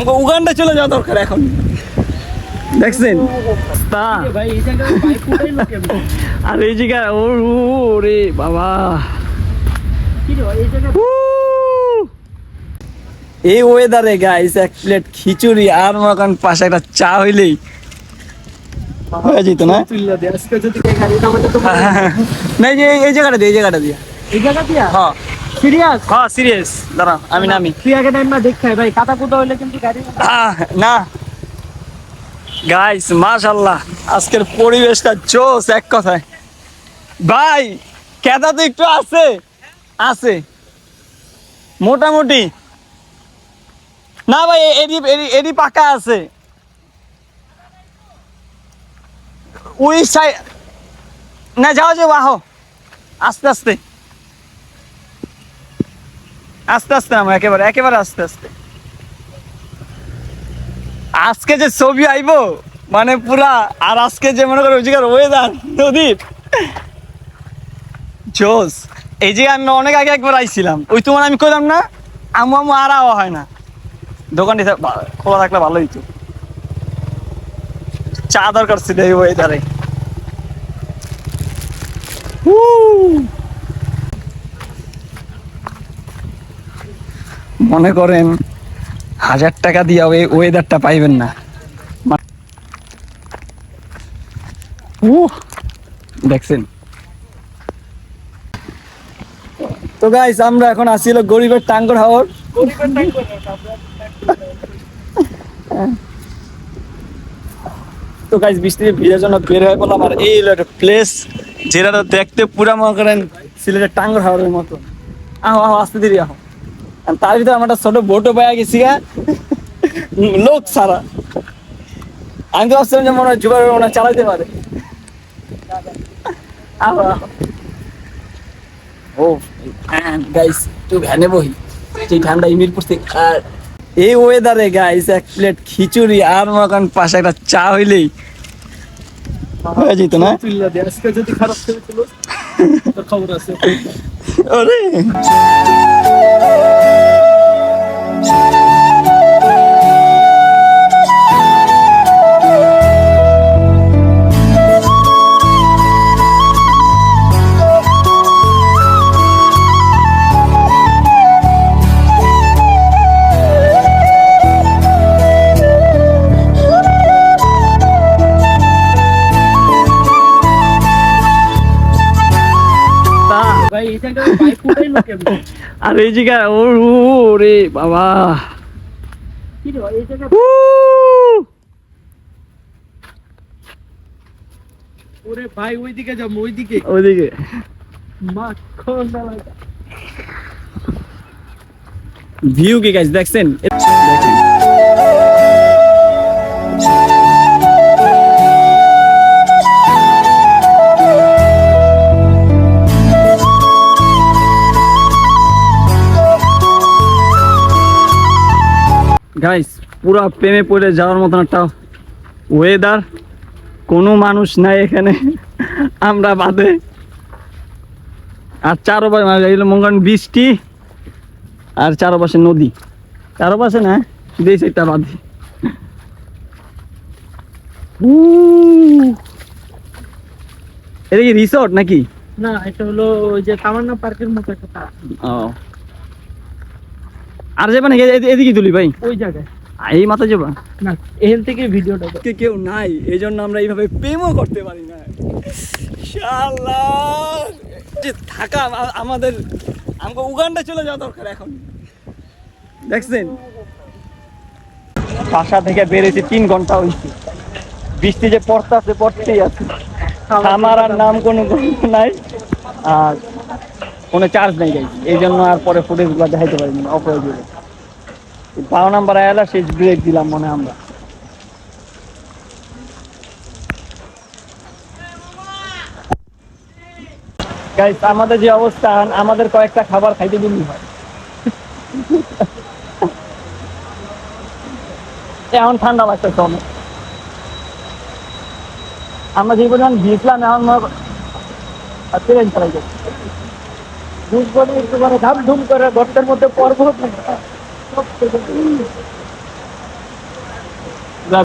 আমাকে উগান্ডা চলে যাওয়া দরকার এখন দেখছেন তা আর এই জায়গা ও রে বাবা এই ওয়েদারে গাইস এক প্লেট খিচুড়ি আর করেন পাশে একটা চা হইলেই হয়ে যেত না এই না জায়গাটা দিয়ে এই জায়গাটা দিয়ে এই জায়গা দিয়া হ্যাঁ সিরিয়াস হ্যাঁ সিরিয়াস দাঁড়া আমি নামি। তুই আগে টাইম না দেখতে হয় ভাই কাটা কুটা হইলে কিন্তু গাড়ি না। গাইস মাশাল্লাহ আজকের পরিবেশটা জোস এক কথায়। ভাই কেদা তো একটু আছে। আছে। মোটামুটি। না ভাই এডি এডি- পাকা আছে। ওই সাইড না যাও যাও আহো। আস্তে আস্তে। আস্তে আস্তে আমরা একেবারে একেবারে আস্তে আস্তে। আজকে যে ছবি আইবো মানে পুরা, আর আজকে যে মনে করো ওই জায়গার ওয়েদার নদীর। জোস, এই যে আমি অনেক আগে একবার আইছিলাম, ওই তোমার আমি কইলাম না, আমু আমু, আর আওয়া হয় না। দোকানটি খোলা থাকলে ভালোই তো চা দরকার ছিল এই ওয়েদারে মনে করেন হাজার টাকা দিয়ে ওই ওয়েদারটা পাইবেন না। উহ, দেখছেন? তো গাইস আমরা এখন আসিল গরিবের টাঙ্গর হাওর। তো গাইস বৃষ্টিতে ভিড়ের জন্য বের হয়ে পড়লাম আর এই হলো একটা প্লেস যেটা দেখতে পুরা মনে করেন সিলেটের টাঙ্গর হাওরের মতো। আহো আহো আসতে দেরি আহো। তার ভিতরে আমার একটা ছোট বোটও পাইয়া গেছি লোক সারা। আমি তো ভাবছিলাম যে মনে হয় জুবার মনে হয় চালাইতে পারে। ও গাইস ভ্যানে বহি। যে ফ্যানটা ইমিরপুর থেকে। আর এই ওয়েদারে গাইস এক প্লেট খিচুড়ি আর করেন পাশে একটা চা হইলেই হয়ে যেত না? আজকে যদি খারাপ তোর খবর আছে। ওরে আর এই জায়গা ও রে বাবা! ওরে ভাই ওইদিকে যাব ওইদিকে। ওইদিকে। মাখন ভিউ কি গাইস দেখছেন? গাইস পুরো প্রেমে পড়ে যাওয়ার মতন একটা ওয়েদার কোনো মানুষ নাই এখানে। আমরা বাদে। আর চারোপাশে মানে এগুলো মনে করেন বৃষ্টি আর চারপাশে নদী। চারপাশে না দুই সাইডটা বাদে! এটা কি রিসর্ট নাকি? না এটা হলো ওই যে তামান্না পার্কের মতো একটা park। ও। আর যাবা নাকি? এদিকে তুলি ভাই। ওই জায়গায়। এই মাথা যাবা? না এখান থেকে ভিডিওটা কে কেউ নাই এই জন্য আমরা এইভাবে প্রেমও করতে পারি না। শালা যে থাকা আমাদের আমাকে উগান্ডা চলে যাওয়া দরকার এখন। দেখছেন? বাসা থেকে বেরিয়েছি তিন ঘণ্টা হয়েছে বৃষ্টি যে পড়তে আছে। পড়তেই আছে আমার আর নাম কোনো নাই। আর কোনো চার্জ নেই গাই এই জন্য আর পরে ফুটেজগুলো দেখাইতে পারিনি অপ্রয়োজনে বারো নাম্বার আয়ালা শেষ ব্রেক দিলাম মনে আমরা। গাইস আমাদের যে অবস্থান, আমাদের কয়েকটা খাবার খাইতে দিনই হয়। এখন ঠান্ডা লাগতেছে অনেক আমরা যে পরিমাণ ভিজলাম, এখন মনে ট্রেন চালাই যাচ্ছে। ধুম করে একটু মানে ধাম ধুম করে গর্তের মধ্যে পর্বত